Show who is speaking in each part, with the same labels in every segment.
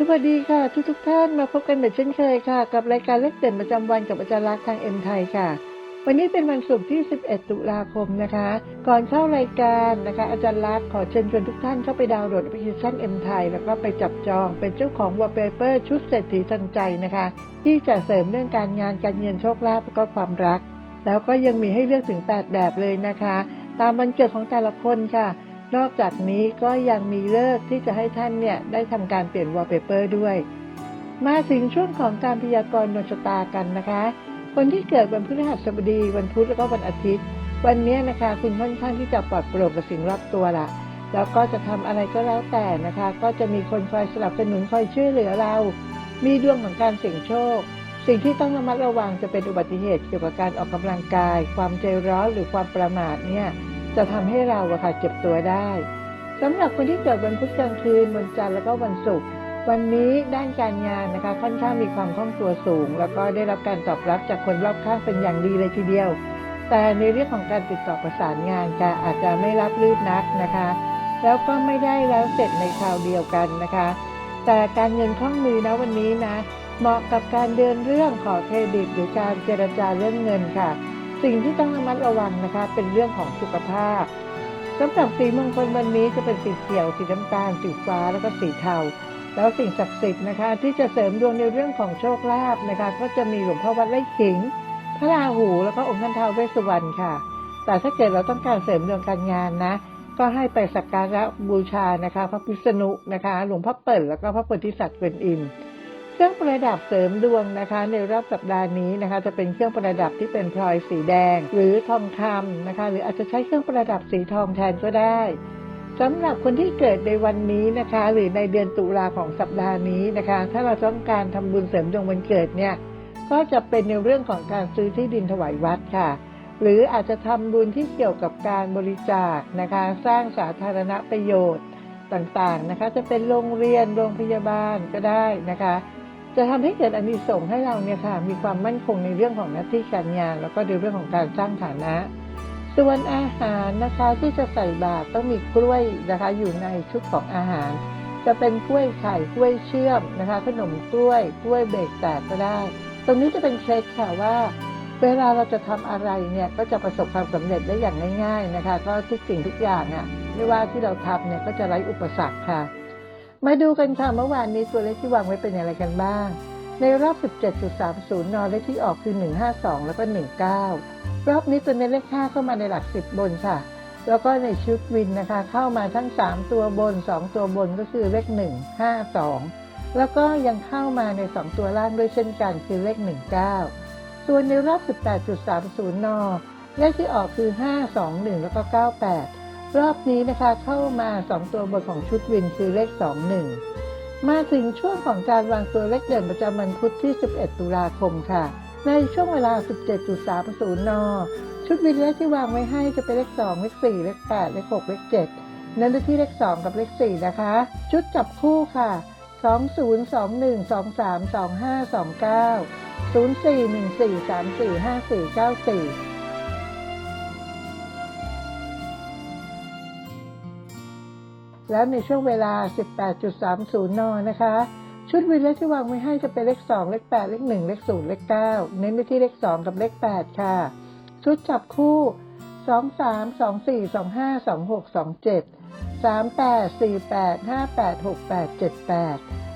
Speaker 1: สวัสดีค่ะ ทุกทุกท่านมาพบกันเหมือนเช่นเคยค่ะ กับรายการเลขเด่นประจำวันกับอาจารย์ลักทางเอ็มไทยค่ะ วันนี้เป็นวันศุกร์ที่ 11 ตุลาคมนะคะ ก่อนเข้ารายการนะคะ อาจารย์ลักขอเชิญชวนทุกท่านเข้าไปดาวน์โหลดแอปพลิเคชันเอ็มไทยแล้วก็ไปจับจองเป็นเจ้าของวอลเปเปอร์ชุดเศรษฐีทันใจนะคะ ที่จะเสริมเรื่องการงานการเงินโชคลาภแล้วก็ความรัก แล้วก็ยังมีให้เลือกถึง 8 แบบเลยนะคะ ตามวันเกิดของแต่ละคนค่ะ นอกจากนี้ก็ยังมีเลิกที่จะให้ท่านเนี่ยได้ทำการเปลี่ยนวอลเปเปอร์ด้วย มาถึงช่วงของการพยากรณ์ดวงชะตากันนะคะ คนที่เกิดวันพฤหัสบดี วันพุธแล้วก็วันอาทิตย์ วันนี้นะคะคุณค่อนข้างที่จะปลอดโปร่งกับสิ่งรอบตัวละแล้วก็จะทำอะไรก็แล้วแต่นะคะ ก็จะมีคนคอยสนับสนุนคอยช่วยเหลือเรา มีดวงของการเสี่ยงโชค สิ่งที่ต้องระมัดระวังจะเป็นอุบัติเหตุเกี่ยวกับการออกกำลังกาย ความใจร้อนหรือความประมาทเนี่ย จะทำให้เราอะค่ะเจ็บตัวได้สำหรับคนที่เกิดวันพุธกลางคืนวันจันทร์แล้วก็วันศุกร์วันนี้ด้านการงานนะคะค่อนข้างมีความคล่องตัวสูง แล้วก็ได้รับการตอบรับจากคนรอบข้างเป็นอย่างดีเลยทีเดียว แต่ในเรื่องของการติดต่อประสานงานค่ะอาจจะไม่รับรื่นนักนะคะ แล้วก็ไม่ได้แล้วเสร็จในคราวเดียวกันนะคะ แต่การเงินคล่องมือนะวันนี้นะ เหมาะกับการเดินเรื่องขอเครดิตหรือการเจรจาเรื่องเงินค่ะ สิ่งที่ต้องระมัดระวังนะคะเป็นเรื่องของสุขภาพสำหรับสีมงคลวันนี้จะเป็นสีเขียวสีน้ำตาลสีฟ้าแล้วก็สีเทาแล้วสิ่งศักดิ์สิทธิ์นะคะ ที่จะเสริมดวงในเรื่องของโชคลาภนะคะ ก็จะมีหลวงพ่อวัดไร่ขิง พระราหูแล้วก็องค์ท่านท้าวเวสสุวรรณค่ะ แต่ถ้าเกิดเราต้องการเสริมดวงการงานนะ ก็ให้ไปสักการะบูชานะคะ พระพิษณุนะคะ หลวงพ่อเปิ่นแล้วก็พระโพธิสัตว์เกวนอิมเครื่องประดับเสริมดวงนะคะ ในรอบสัปดาห์นี้นะคะ จะเป็นเครื่องประดับที่เป็นพลอยสีแดง หรือทองคำนะคะ หรืออาจจะใช้เครื่องประดับสีทองแทนก็ได้สำหรับคนที่เกิดในวันนี้นะคะ หรือในเดือนตุลาของสัปดาห์นี้นะคะ ถ้าเราต้องการทำบุญเสริมดวงวันเกิดเนี่ยก็จะเป็นในเรื่องของการซื้อที่ดินถวายวัดค่ะ หรืออาจจะทำบุญที่เกี่ยวกับการบริจาคนะคะ สร้างสาธารณประโยชน์ต่างๆนะคะ จะเป็นโรงเรียนโรงพยาบาลก็ได้นะคะ จะทำให้เกิดอานิสงส์ให้เราเนี่ยค่ะมีความมั่นคงในเรื่องของหน้าที่การงาน แล้วก็ในเรื่องของการสร้างฐานะ ส่วนอาหารนะคะที่จะใส่บาตรต้องมีกล้วยนะคะ อยู่ในชุดของอาหาร จะเป็นกล้วยไข่กล้วยเชื่อมนะคะ ขนมกล้วยกล้วยเบรกแตกก็ได้ ตรงนี้จะเป็นเคล็ดค่ะว่า เวลาเราจะทำอะไรเนี่ยก็จะประสบความสำเร็จได้อย่างง่าย ๆนะคะ ก็ทุกสิ่งทุกอย่างอะไม่ว่าที่เราทำเนี่ยก็จะไร้อุปสรรคค่ะ มาดูกันค่ะเมื่อวานนี้ตัวเลขที่วางไว้เป็นอย่างไรกันบ้าง ในรอบ 17.30นเลขที่ออกคือ 152 แล้วก็ 19 รอบนี้ตัวในเลข5เข้ามาในหลัก 10 บนค่ะ แล้วก็ในชุดวินนะคะ เข้ามาทั้ง 3 ตัวบน 2 ตัวบนก็คือเลข 1 5 2 แล้วก็ยังเข้ามาใน 2 ตัวล่างด้วยเช่นกันคือเลข 19 ส่วนในรอบ 18.30 นเลขที่ออกคือ 5 2 1 แล้วก็ 98 รอบนี้นะคะเข้ามา 2 ตัวบนของชุดวินคือเลข 21 มาถึงช่วงของการวางตัวเลขเด่นประจำวันพุธที่ 11 ตุลาคมค่ะ ในช่วงเวลา 17.30 น ชุดวินเลขที่วางไว้ให้จะเป็นเลข 2 เลข 4 เลข 8 เลข 6 เลข 7 นั้นที่เลข 2 กับเลข 4 นะคะ ชุดจับคู่ค่ะ 20 21 23 25 29 04 14 34 54 94 แล้วในช่วงเวลา 18.30 น นะคะ ชุดวินเลขที่วางไว้ให้จะเป็นเลข 2 เลข 8 เลข 1 เลข 0 เลข 9 เน้นไปที่เลข 2 กับเลข 8 ค่ะ ชุดจับคู่ 2 3 2 4 2 5 2 6 2 7 3 8 4 8 5 8 6 8 7 8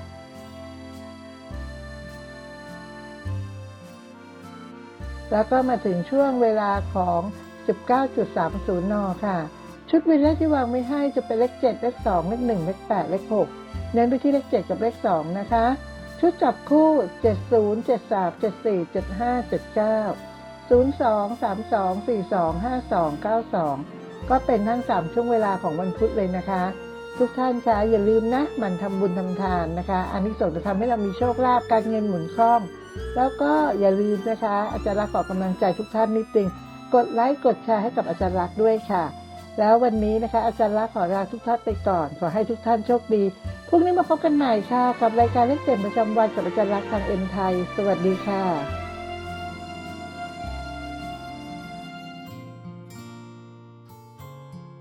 Speaker 1: แล้วก็มาถึงช่วงเวลาของ 19.30 น ค่ะ ชุดวินเลขที่วางไม่ให้จะเป็นเลข7เลข2เลข1เลข8เลข6เน้นไปที่เลข 7 กับเลข 2 นะคะ ชุดจับคู่ 70 73 74 75 79 02 32 42 52 92 ก็เป็นทั้ง 3 ช่วงเวลาของวันพุธเลยนะคะ ทุกท่านคะอย่าลืมนะมันทำบุญทำทานนะคะอันนี้ส่งส์จะทำให้เรามีโชคลาภการเงินหมุนคล่อง แล้วก็อย่าลืมนะคะ อาจารย์รักขอกำลังใจทุกท่านนิดนึงกดไลค์กดแชร์ให้กับอาจารย์รักด้วยค่ะ แล้ววันนี้นะคะ อาจารย์รักษณ์ขอลาทุกท่านไปก่อน ขอให้ทุกท่านโชคดีพรุ่งนี้มาพบกันใหม่ค่ะ กับรายการเลขเด่นประจำวันกับอาจารย์รักษณ์ทางเอ็มไทย สวัสดีค่ะ